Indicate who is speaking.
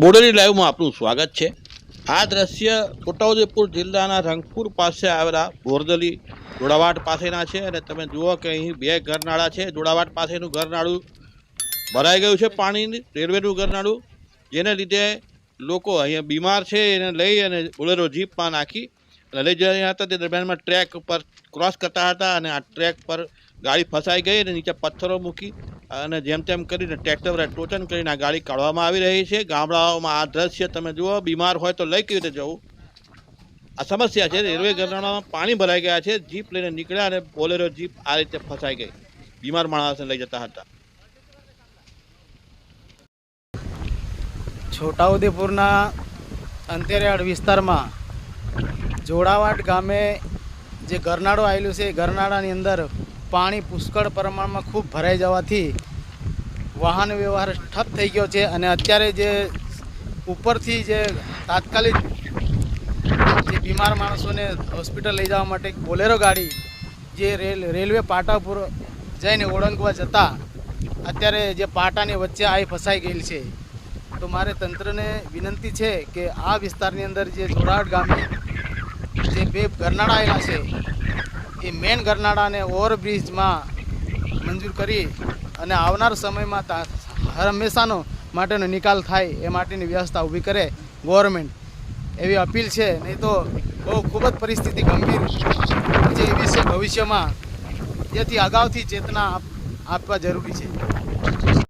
Speaker 1: બોડેલી લાઈવમાં આપનું સ્વાગત છે. આ દ્રશ્ય છોટાઉદેપુર જિલ્લાના રંગપુર પાસે આવેલા બોરદલી જોડાવાટ પાસેના છે અને તમે જુઓ કે અહીં બે ઘરનાળા છે. જોડાવાટ પાસેનું ઘરનાળું ભરાઈ ગયું છે પાણીની, રેલવેનું ઘરનાળું, જેને લીધે લોકો અહીંયા બીમાર છે, એને લઈ અને બોલેરો જીપમાં નાખી અને લઈ જઈ હતા. તે દરમિયાનમાં ટ્રેક ઉપર ક્રોસ કરતા હતા અને આ ટ્રેક પર ગાડી ફસાઈ ગઈ અને નીચે પથ્થરો મૂકી અને જેમ તેમ કરીને ટ્રેક્ટર ટોચન કરીને આ ગાડી કાઢવામાં આવી રહી છે. ગામડાઓમાં આ દ્રશ્ય તમે જુઓ, બીમાર હોય તો લઈ કેવી રીતે જવું? આ સમસ્યા છે. રેલવે ગરનાળામાં પાણી ભરાઈ ગયા છે. જીપ લઈને નીકળ્યા અને બોલેરો જીપ આ રીતે ફસાઈ ગઈ. બીમાર માણસને લઈ જતા હતા.
Speaker 2: છોટાઉદેપુરના અંતરિયાળ વિસ્તારમાં જોડાવાટ ગામે જે ગરનાળો આવેલું છે, એ ગરનાળાની અંદર પાણી પુષ્કળ પ્રમાણમાં ખૂબ ભરાઈ જવાથી વાહન વ્યવહાર ઠપ થઈ ગયો છે અને અત્યારે જે ઉપરથી જે તાત્કાલિક જે બીમાર માણસોને હોસ્પિટલ લઈ જવા માટે બોલેરો ગાડી જે રેલ, રેલવે પાટા પર જઈને ઓળંગવા જતાં અત્યારે જે પાટાની વચ્ચે આવી ફસાઈ ગયેલ છે. તો મારે તંત્રને વિનંતી છે કે આ વિસ્તારની અંદર જે જોડાવટ ગામે જે બે ગરનાળા આવેલા છે એ મેન ગરનાળાને ઓવરબ્રિજમાં મંજૂર કરી અને આવનાર સમયમાં તા હંમેશાનો માટેનો નિકાલ થાય એ માટેની વ્યવસ્થા ઊભી કરે ગવર્મેન્ટ. એવી અપીલ છે, નહીં તો બહુ ખૂબ જ પરિસ્થિતિ ગંભીર જે એવી છે ભવિષ્યમાં જેથી અગાઉથી ચેતના આપવા જરૂરી છે.